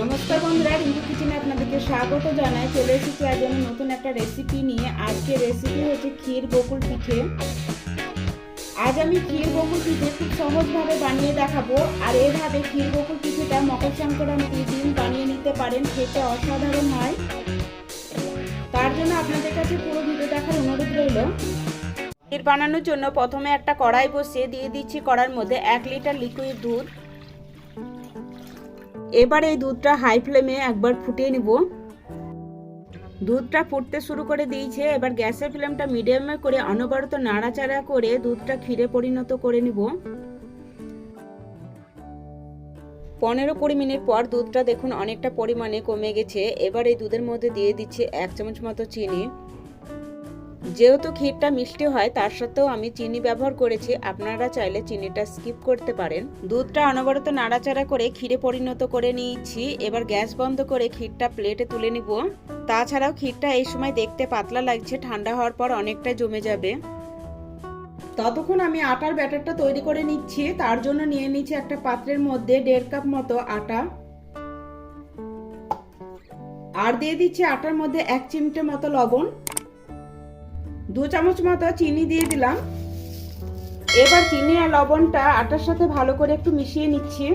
নমস্কার বন্ধুরা রিঙ্কু কিচেনে আপনাদেরকে স্বাগত জানাই। চলে এসেছি আজ আমি নতুন একটা রেসিপি নিয়ে। আজকে রেসিপি হচ্ছে ক্ষীর বকুল পিঠে। আজ আমি ক্ষীর বকুল পিঠে খুব সহজভাবে বানিয়ে দেখাবো। আর এভাবে ক্ষীর বকুল পিঠেটা মকর সংক্রান্তির দিন বানিয়ে নিতে পারেন, খেতে অসাধারণ হয়। তার জন্য আপনাদের কাছে পুরো ভিডিও দেখার অনুরোধ রইল। ক্ষীর বানানোর জন্য প্রথমে একটা কড়াই বসিয়ে দিয়ে দিচ্ছি কড়ার মধ্যে এক লিটার লিকুইড দুধ। এবার এই দুধটা হাই ফ্লেমে একবার ফুটিয়ে নিব। দুধটা ফুটতে শুরু করে দিয়েছে, এবার গ্যাসের ফ্লেমটা মিডিয়ামে করে অনবরত নাড়াচাড়া করে দুধটা ক্ষীরে পরিণত করে নিব। পনেরো কুড়ি মিনিট পর দুধটা দেখুন অনেকটা পরিমাণে কমে গেছে। এবার এই দুধের মধ্যে দিয়ে দিচ্ছে এক চামচ মতো চিনি। যেহেতু ক্ষীরটা মিষ্টি হয়, তার সত্ত্বেও আমি চিনি ব্যবহার করেছি। আপনারা চাইলে চিনিটা স্কিপ করতে পারেন। দুধটা অনবরত নাড়াচাড়া করে ক্ষীরে পরিণত করে নিয়েছি। এবার গ্যাস বন্ধ করে ক্ষীরটা প্লেটে তুলে নিব। তাছাড়াও ক্ষীরটা এই সময় দেখতে পাতলা লাগছে, ঠান্ডা হওয়ার পর অনেকটা জমে যাবে। ততক্ষণ আমি আটার ব্যাটারটা তৈরি করে নিচ্ছি। তার জন্য নিয়ে নিচ্ছি একটা পাত্রের মধ্যে দেড় কাপ মতো আটা। আর দিয়ে দিচ্ছি আটার মধ্যে এক চিমটে মতো লবণ। দু চামচ মতো চিনি দিয়ে দিলাম। এবার চিনি আর লবণটা আটার সাথে ভালো করে একটু মিশিয়ে নিচ্ছি।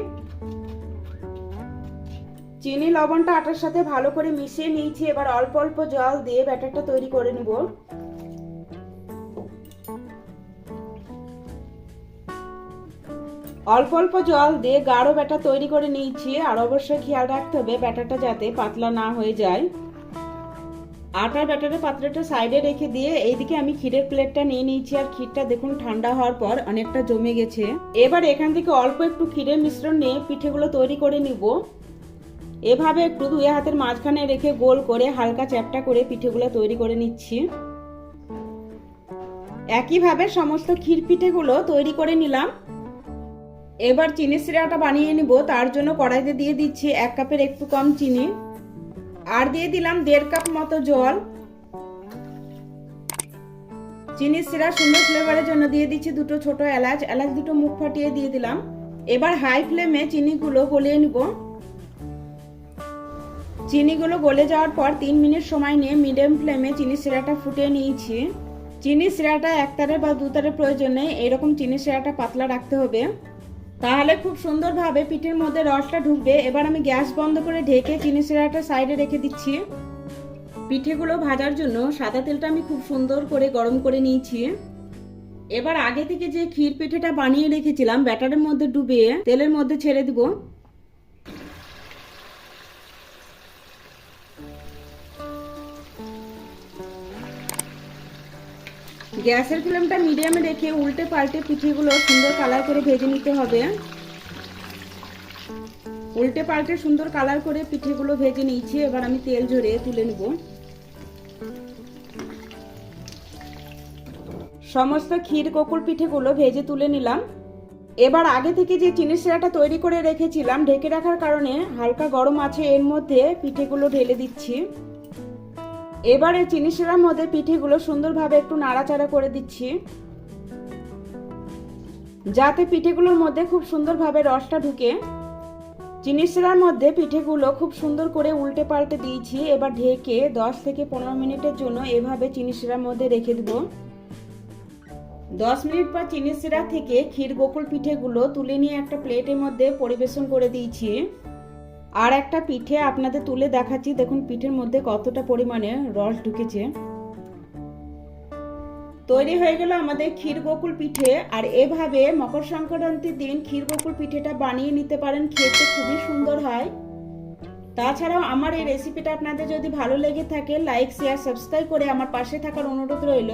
চিনি, লবণটা আটার সাথে ভালো করে মিশিয়ে নিয়েছি। এবার অল্প অল্প জল দিয়ে ব্যাটারটা তৈরি করে নিব। অল্প অল্প জল দিয়ে গাঢ় ব্যাটার তৈরি করে নিয়েছি। আর অবশ্যই খেয়াল রাখতে হবে ব্যাটারটা যাতে পাতলা না হয়ে যায়। আটার ব্যাটারের পাত্রটা সাইডে রেখে দিয়ে এইদিকে আমি ক্ষীরের প্লেটটা নিয়ে নিয়েছি আর ক্ষীরটা দেখুন ঠান্ডা হওয়ার পর অনেকটা জমে গেছে। এবার এখান থেকে অল্প একটু ক্ষীরের মিশ্রণ নিয়ে পিঠেগুলো তৈরি করে নিব। এভাবে একটু দুই হাতের মাঝখানে রেখে গোল করে হালকা চ্যাপটা করে পিঠেগুলো তৈরি করে নিচ্ছি। একইভাবে সমস্ত ক্ষীর পিঠেগুলো তৈরি করে নিলাম। এবার চিনি সিরাটা বানিয়ে নিব। তার জন্য কড়াইতে দিয়ে দিচ্ছি এক কাপের একটু কম চিনি। আর দিয়ে দিলাম দেড় কাপ মতো জল। চিনি সিরা সুন্দর ফ্লেভারের জন্য দিয়ে দিচ্ছি দুটো ছোট এলাচ। এলাচ দুটো মুখ ফাটিয়ে দিয়ে দিলাম। এবার হাই ফ্লেমে চিনিগুলো গলিয়ে নিব। চিনিগুলো গলে যাওয়ার পর তিন মিনিট সময় নিয়ে মিডিয়াম ফ্লেমে চিনি সিরাটা ফুটিয়ে নিয়েছি। চিনি সিরাটা একতারে বা দুতারের প্রয়োজন এরকম চিনি সিরাটা পাতলা রাখতে হবে। তাহলে খুব সুন্দরভাবে পিঠের মধ্যে রসটা ঢুকবে। এবার আমি গ্যাস বন্ধ করে ঢেকে চিনি সিরাটা সাইডে রেখে দিচ্ছি। পিঠেগুলো ভাজার জন্য সাদা তেলটা আমি খুব সুন্দর করে গরম করে নিয়েছি। এবার আগে থেকে যে ক্ষীর পিঠেটা বানিয়ে রেখেছিলাম, ব্যাটারের মধ্যে ডুবিয়ে তেলের মধ্যে ছেড়ে দিব। গ্যাসের ফ্লেমটা মিডিয়ামে রেখে উল্টে পাল্টে পিঠেগুলো সুন্দর কালার করে ভেজে নিতে হবে। উল্টে পাল্টে সুন্দর কালার করে পিঠেগুলো ভেজে নিয়েছি, এবার আমি তেল ঝরিয়ে তুলে নেব। সমস্ত ক্ষীর কোকুল পিঠেগুলো ভেজে তুলে নিলাম। এবার আগে থেকে যে চিনি শিরাটা তৈরি করে রেখেছিলাম, ঢেকে রাখার কারণে হালকা গরম আছে, এর মধ্যে পিঠেগুলো ঢেলে দিচ্ছি। এবারে চিনি শিরার মধ্যে পিঠেগুলো সুন্দরভাবে একটু নাড়াচাড়া করে দিচ্ছি। যাতে পিঠেগুলোর মধ্যে খুব সুন্দরভাবে রসটা ঢুকে। চিনি শিরার মধ্যে পিঠেগুলো খুব সুন্দর করে উল্টে পাল্টে দিয়েছি। এবার ঢেকে দশ থেকে পনেরো মিনিটের জন্য এভাবে চিনি শিরার মধ্যে রেখে দেবো। দশ মিনিট পর চিনি শিরা থেকে ক্ষীর গোকুল পিঠেগুলো তুলে নিয়ে একটা প্লেটের মধ্যে পরিবেশন করে দিয়েছি। আর একটা পিঠে আপনাদের তুলে দেখাচ্ছি। দেখুন, পিঠের মধ্যে কতটা পরিমাণে রস ঢুকেছে। তৈরি হয়ে গেল আমাদের ক্ষীর গোকুল পিঠে। আর এভাবে মকর সংক্রান্তির দিন ক্ষীর গোকুল পিঠেটা বানিয়ে নিতে পারেন, খেতে খুবই সুন্দর হয়। তাছাড়াও আমার এই রেসিপিটা আপনাদের যদি ভালো লেগে থাকে লাইক শেয়ার সাবস্ক্রাইব করে আমার পাশে থাকার অনুরোধ রইল।